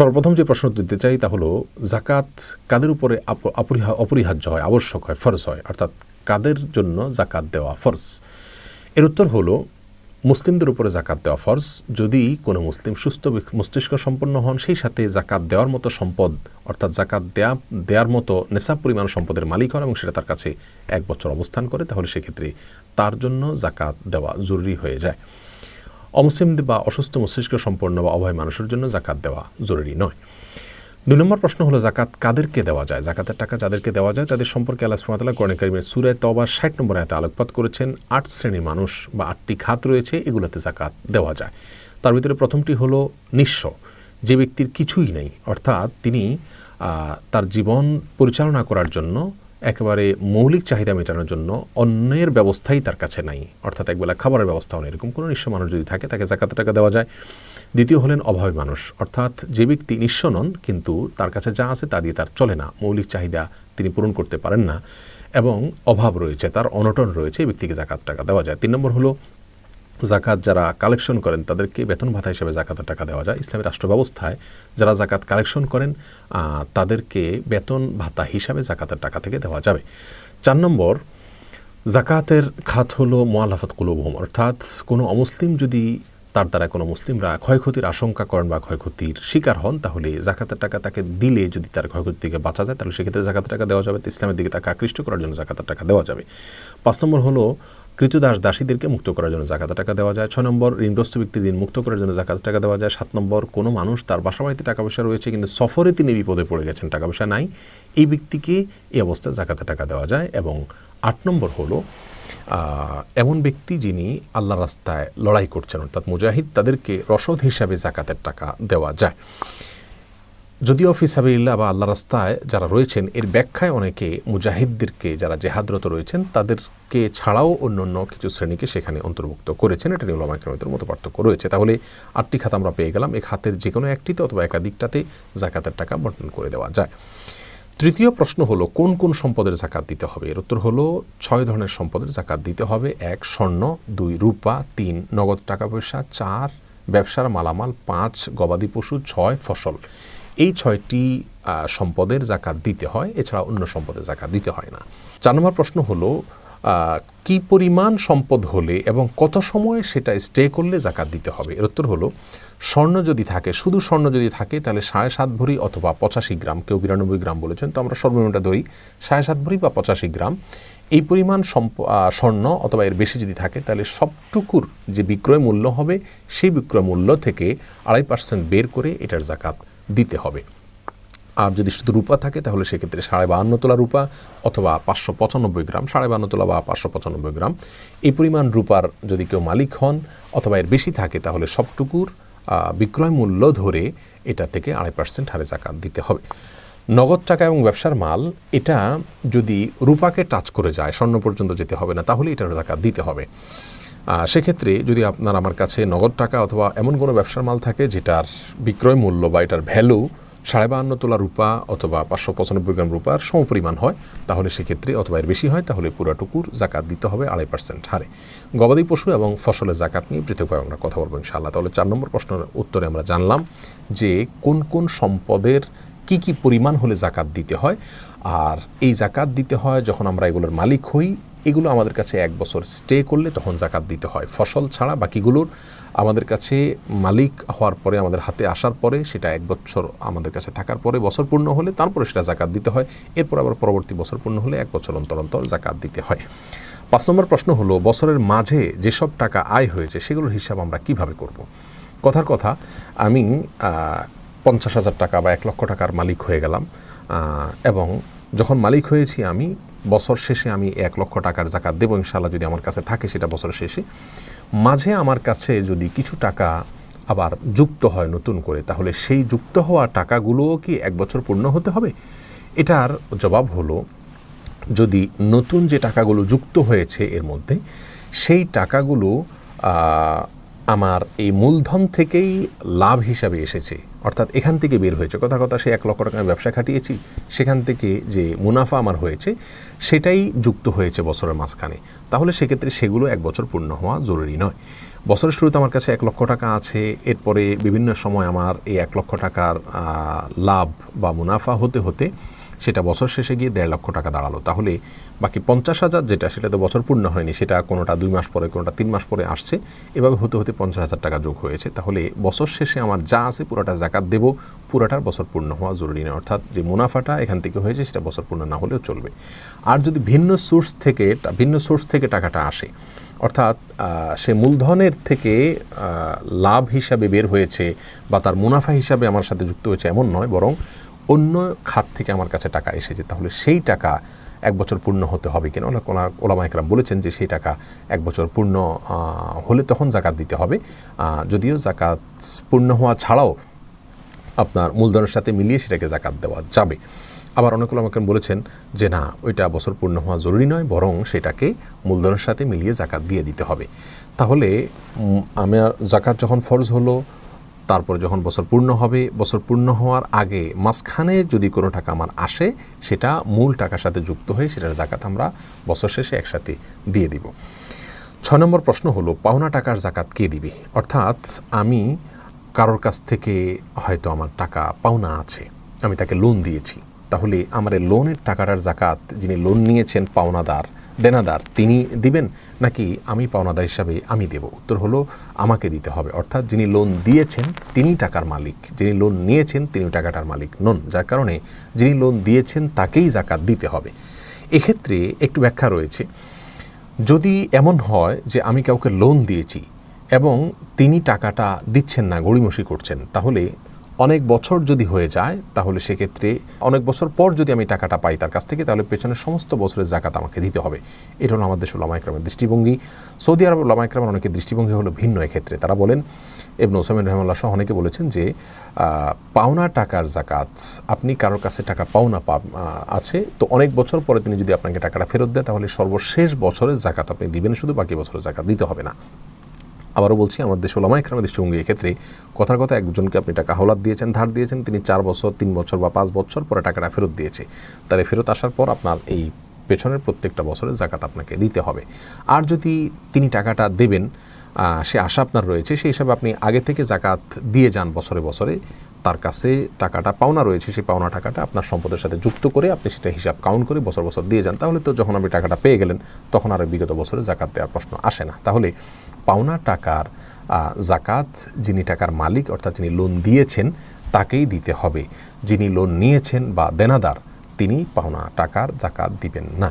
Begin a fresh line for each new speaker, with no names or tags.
সর্বপ্রথম যে প্রশ্ন দিতে চাই তা হলো জাকাত কাদের উপরে অপরিহার্য হয়, আবশ্যক হয়, ফরজ হয়? অর্থাৎ কাদের জন্য জাকাত দেওয়া ফরজ? এর উত্তর হলো, মুসলিমদের উপরে জাকাত দেওয়া ফরজ। যদি কোনো মুসলিম সুস্থ মস্তিষ্ক সম্পন্ন হন, সেই সাথে জাকাত দেওয়ার মতো সম্পদ, অর্থাৎ জাকাত দেয়া দেওয়ার মতো নেশাব পরিমাণ সম্পদের মালিক হন এবং সেটা তার কাছে এক বছর অবস্থান করে, তাহলে সেক্ষেত্রে তার জন্য জাকাত দেওয়া জরুরি হয়ে যায়। অমুসলিমদের বা অসুস্থ মস্তিষ্ক সম্পন্ন বা অভয় মানুষের জন্য জাকাত দেওয়া জরুরি নয়। দুই নম্বর প্রশ্ন হলো জাকাত কাদেরকে দেওয়া যায়? জাকাতের টাকা যাদেরকে দেওয়া যায়, তাদের সম্পর্কে আল্লাহ সুমাতাল্লাহ কোরআন কারিমের সুরায় তবার ষাট নম্বর আয়তে আলোকপাত করেছেন, আট শ্রেণির মানুষ বা আটটি খাত রয়েছে, এগুলোতে জাকাত দেওয়া যায়। তার ভিতরে প্রথমটি হলো নিঃস্ব। যে ব্যক্তির কিছুই নেই, অর্থাৎ তিনি তার জীবন পরিচালনা করার জন্য একেবারে মৌলিক চাহিদা মেটানোর জন্য অন্যের ব্যবস্থাই তার কাছে নাই। অর্থাৎ একবেলা খাবারের ব্যবস্থাও নেই। এরকম কোনো নিঃস্ব মানুষ যদি থাকে, তাকে জাকাতের টাকা দেওয়া যায়। দ্বিতীয় হলেন অভাবী মানুষ। অর্থাৎ যে ব্যক্তি নিঃস্ব নন, কিন্তু তার কাছে যা আছে তা দিয়ে তার চলে না। মৌলিক চাহিদা তিনি পূরণ করতে পারেন না এবং অভাব রয়েছে, তার অনটন রয়েছে, এই ব্যক্তিকে জাকাত টাকা দেওয়া যায়। তিন নম্বর হলো জাকাত যারা কালেকশন করেন, তাদেরকে বেতন ভাতা হিসেবে জাকাতের টাকা দেওয়া যায়। ইসলামী রাষ্ট্র ব্যবস্থায় যারা জাকাত কালেকশন করেন তাদেরকে বেতন ভাতা হিসাবে জাকাতের টাকা থেকে দেওয়া যাবে। চার নম্বর, জাকাতের খাত হলো মোয়ালাফত কুলুবহম। অর্থাৎ কোনো অমুসলিম যদি তার দ্বারা কোনো মুসলিমরা ক্ষয়ক্ষতির আশঙ্কা করেন বা ক্ষয়ক্ষতির শিকার হন, তাহলে জাকাতের টাকা তাকে দিলে যদি তার ক্ষয়ক্ষতি থেকে বাঁচা যায়, তাহলে সেক্ষেত্রে জাকাতের টাকা দেওয়া যাবে। ইসলামের দিকে তাকে আকৃষ্ট করার জন্য জাকাতের টাকা দেওয়া যাবে। পাঁচ নম্বর হলো কৃতদাস দাসীদেরকে মুক্ত করার জন্য জাকাতের টাকা দেওয়া যায়। ছয় নম্বর, ঋণগ্রস্ত ব্যক্তির ঋণ মুক্ত করার জন্য জাকাতের টাকা দেওয়া যায়। সাত নম্বর, কোনো মানুষ তার বাসা বাড়িতে টাকা পয়সা রয়েছে কিন্তু সফরে তিনি বিপদে পড়ে গেছেন টাকা পয়সা নাই। এই ব্যক্তিকে এই অবস্থায় জাকাতের টাকা দেওয়া যায় এবং আট নম্বর হলো এমন ব্যক্তি যিনি আল্লাহ রাস্তায় লড়াই করছেন, অর্থাৎ মুজাহিদ, তাদেরকে রসদ হিসাবে জাকাতের টাকা দেওয়া যায়। যদিও ফিসাবিল্লা বা আল্লাহ রাস্তায় যারা রয়েছেন, এর ব্যাখ্যায় অনেকে মুজাহিদদেরকে যারা জেহাদরত রয়েছেন, তাদেরকে ছাড়াও অন্য অন্য কিছু শ্রেণীকে সেখানে অন্তর্ভুক্ত করেছেন। এটা নিয়ে ওলামাইকের মতো পার্থক্য রয়েছে। তাহলে আটটি খাত আমরা পেয়ে গেলাম। এই খাতের যে কোনো একটিতে অথবা একাধিকটাতে জাকাতের টাকা বন্টন করে দেওয়া যায়। তৃতীয় প্রশ্ন হলো, কোন কোন সম্পদের জাকাত দিতে হবে? এর উত্তর হলো, ছয় ধরনের সম্পদের জাকাত দিতে হবে। এক, স্বর্ণ, দুই, রূপা, তিন, নগদ টাকা পয়সা, চার, ব্যবসার মালামাল, পাঁচ, গবাদি পশু, ছয়, ফসল। এই ছয়টি সম্পদের জাকাত দিতে হয়, এছাড়া অন্য সম্পদের জাকাত দিতে হয় না। চার নম্বর প্রশ্ন হলো কি পরিমাণ সম্পদ হলে এবং কত সময় সেটা স্টে করলে জাকাত দিতে হবে? এর উত্তর হলো, স্বর্ণ যদি থাকে, শুধু স্বর্ণ যদি থাকে, তাহলে সাড়ে সাত ভরি অথবা পঁচাশি গ্রাম, কেউ বিরানব্বই গ্রাম বলেছেন, তো আমরা সর্বনিম্নটা ধরি, সাড়ে সাত ভরি বা পঁচাশি গ্রাম। এই পরিমাণ সম্প স্বর্ণ অথবা এর বেশি যদি থাকে, তাহলে সবটুকুর যে বিক্রয় মূল্য হবে, সেই বিক্রয় মূল্য থেকে আড়াই পার্সেন্ট বের করে এটার জাকাত দিতে হবে। আর যদি শুধু রূপা থাকে, তাহলে সেক্ষেত্রে সাড়ে বাহান্ন তোলা রূপা অথবা পাঁচশো পঁচানব্বই গ্রাম, সাড়ে বাহান্ন তোলা বা পাঁচশো পঁচানব্বই গ্রাম। এই পরিমাণ রূপার যদি কেউ মালিক হন অথবা এর বেশি থাকে, তাহলে সবটুকুর বিক্রয় মূল্য ধরে এটা থেকে আড়াই পার্সেন্ট হারে জাকাত দিতে হবে। নগদ টাকা এবং ব্যবসার মাল, এটা যদি রূপাকে টাচ করে যায়, স্বর্ণ পর্যন্ত যেতে হবে না, তাহলে এটার জাকাত দিতে হবে। সেক্ষেত্রে যদি আপনার আমার কাছে নগদ টাকা অথবা এমন কোনো ব্যবসার মাল থাকে যেটার বিক্রয় মূল্য বা এটার ভ্যালু সাড়ে বাহান্ন তোলা রূপা অথবা পাঁচশো পঁচানব্বই গ্রাম রূপার সমপরিমাণ হয়, তাহলে সেক্ষেত্রে অথবা এর বেশি হয়, তাহলে পুরাটুকুর জাকাত দিতে হবে আড়াই পার্সেন্ট হারে। গবাদি পশু এবং ফসলের জাকাত নিয়ে পৃথকভাবে আমরা কথা বলব ইনশাআল্লাহ। তাহলে চার নম্বর প্রশ্নের উত্তরে আমরা জানলাম যে কোন কোন সম্পদের কি কি পরিমাণ হলে জাকাত দিতে হয়, আর এই জাকাত দিতে হয় যখন আমরা এগুলোর মালিক হই এগুলো আমাদের কাছে এক বছর স্টে করলে তখন জাকাত দিতে হয়। ফসল ছাড়া বাকিগুলোর আমাদের কাছে মালিক হওয়ার পরে, আমাদের হাতে আসার পরে, সেটা এক বছর আমাদের কাছে থাকার পরে, বছর পূর্ণ হলে তারপরে সেটা জাকাত দিতে হয়। এরপর আবার পরবর্তী বছর পূর্ণ হলে এক বছর অন্তর অন্তর জাকাত দিতে হয়। পাঁচ নম্বর প্রশ্ন হলো, বছরের মাঝে যেসব টাকা আয় হয়েছে, সেগুলোর হিসাব আমরা কীভাবে করব। কথার কথা, আমি পঞ্চাশ হাজার টাকা বা এক লক্ষ টাকার মালিক হয়ে গেলাম এবং যখন মালিক হয়েছি আমি, বছর শেষে আমি এক লক্ষ টাকার জাকাত দেবো ইনশাল্লাহ যদি আমার কাছে থাকে সেটা বছর শেষে। মাঝে আমার কাছে যদি কিছু টাকা আবার যুক্ত হয় নতুন করে, তাহলে সেই যুক্ত হওয়া টাকাগুলোও কি এক বছর পূর্ণ হতে হবে? এটার জবাব হলো, যদি নতুন যে টাকাগুলো যুক্ত হয়েছে এর মধ্যে, সেই টাকাগুলো আমার এই মূলধন থেকেই লাভ হিসাবে এসেছে। অর্থাৎ এখান থেকে বের হয়েছে। কথা কথা সে এক লক্ষ টাকা ব্যবসা খাটিয়েছি, সেখান থেকে যে মুনাফা আমার হয়েছে, সেটাই যুক্ত হয়েছে বছরের মাঝখানে। তাহলে সেক্ষেত্রে সেগুলো এক বছর পূর্ণ হওয়া জরুরি নয়। বছরের শুরুতে আমার কাছে এক লক্ষ টাকা আছে, এরপরে বিভিন্ন সময় আমার এই এক লক্ষ টাকার লাভ বা মুনাফা হতে হতে সেটা বছর শেষে গিয়ে দেড় লক্ষ টাকা দাঁড়াল। তাহলে বাকি পঞ্চাশ হাজার যেটা, সেটা তো বছর পূর্ণ হয়নি, সেটা কোনোটা দুই মাস পরে, কোনোটা তিন মাস পরে আসছে। এভাবে হতে হতে পঞ্চাশ হাজার টাকা যোগ হয়েছে। তাহলে বছর শেষে আমার যা আছে পুরোটা জাকাত দেবো, পুরোটার বছর পূর্ণ হওয়া জরুরি নয়। অর্থাৎ যে মুনাফাটা এখান থেকে হয়েছে, সেটা বছর পূর্ণ না হলেও চলবে। আর যদি ভিন্ন সোর্স থেকে, ভিন্ন সোর্স থেকে টাকাটা আসে, অর্থাৎ সে মূলধনের থেকে লাভ হিসাবে বের হয়েছে বা তার মুনাফা হিসাবে আমার সাথে যুক্ত হয়েছে এমন নয়, বরং অন্য খাত থেকে আমার কাছে টাকা এসেছে, তাহলে সেই টাকা এক বছর পূর্ণ হতে হবে কিনা? অনেক ওলামা একরাম বলেছেন যে সেই টাকা এক বছর পূর্ণ হলে তখন জাকাত দিতে হবে। যদিও জাকাত পূর্ণ হওয়া ছাড়াও আপনার মূলধনের সাথে মিলিয়ে সেটাকে জাকাত দেওয়া যাবে। আবার অনেক আমাকে বলেছেন যে না, ওইটা বছর পূর্ণ হওয়া জরুরি নয়, বরং সেটাকে মূলধনের সাথে মিলিয়ে জাকাত দিয়ে দিতে হবে। তাহলে আমার জাকাত যখন ফরজ হলো তারপরে যখন বছর পূর্ণ হবে, বছর পূর্ণ হওয়ার আগে মাঝখানে যদি কোনো টাকা আমার আসে, সেটা মূল টাকার সাথে যুক্ত হয়ে সেটার জাকাত আমরা বছর শেষে একসাথে দিয়ে দিব। ছয় নম্বর প্রশ্ন হলো, পাওনা টাকার জাকাত কে দিবে? অর্থাৎ আমি কারোর কাছ থেকে হয়তো আমার টাকা পাওনা আছে, আমি তাকে লোন দিয়েছি। তাহলে আমার এই লোনের টাকাটার জাকাত যিনি লোন নিয়েছেন পাওনাদার দেনাদার তিনি দিবেন নাকি আমি পাওনাদার হিসাবে আমি দেব? উত্তর হলো, আমাকে দিতে হবে। অর্থাৎ যিনি লোন দিয়েছেন, তিনি টাকার মালিক। যিনি লোন নিয়েছেন, তিনি টাকাটার মালিক নন। যার কারণে যিনি লোন দিয়েছেন, তাকেই জাকাত দিতে হবে। এক্ষেত্রে একটু ব্যাখ্যা রয়েছে। যদি এমন হয় যে আমি কাউকে লোন দিয়েছি এবং তিনি টাকাটা দিচ্ছেন না, গড়িমসি করছেন, তাহলে অনেক বছর যদি হয়ে যায় তাহলে সেক্ষেত্রে অনেক বছর পর যদি আমি টাকাটা পাই তার কাছ থেকে তাহলে পেছনের সমস্ত বছরের জাকাত আমাকে দিতে হবে। এটা হলো আমাদের দেশের লামাইক্রামের দৃষ্টিভঙ্গি। সৌদি আরব লামাইক্রামের অনেকের দৃষ্টিভঙ্গি হলো ভিন্ন এক্ষেত্রে। তারা বলেন এবন ওসামিন রহমাল্লাহ সহ অনেকে বলেছেন যে পাওনা টাকার জাকাত আপনি কারোর কাছে টাকা পাওনা আহ, আছে তো অনেক বছর পরে তিনি যদি আপনাকে টাকাটা ফেরত দেয় তাহলে সর্বশেষ বছরের জাকাত আপনি দিবেন শুধু বাকি বছরের জাকাত দিতে হবে না। আবারও বলছি আমাদের দেশ ওলামা একরামের দৃষ্টিভঙ্গি এক্ষেত্রে কথার কথা একজনকে আপনি টাকা হাওলাত দিয়েছেন, ধার দিয়েছেন, তিনি চার বছর, তিন বছর বা পাঁচ বছর পরে টাকাটা ফেরত দিয়েছে। তাহলে ফেরত আসার পর আপনার এই পেছনের প্রত্যেকটা বছরের জাকাত আপনাকে দিতে হবে। আর যদি তিনি টাকাটা দেবেন সে আশা আপনার রয়েছে, সেই হিসাবে আপনি আগে থেকে জাকাত দিয়ে যান বছরে বছরে। তার কাছে টাকাটা, পাওনা রয়েছে, সেই পাওনা টাকাটা আপনার সম্পদের সাথে যুক্ত করে আপনি সেটা হিসাব কাউন্ট করে বছর বছর দিয়ে যান। তাহলে তো যখন আপনি টাকাটা পেয়ে গেলেন, তখন আর বিগত বছরে জাকাত দেওয়ার প্রশ্ন আসে না। তাহলে পাওনা টাকার জাকাত যিনি টাকার মালিক, অর্থাৎ যিনি লোন দিয়েছেন, তাকেই দিতে হবে। যিনি লোন নিয়েছেন বা দেনাদার, তিনি পাওনা টাকার জাকাত দিবেন না।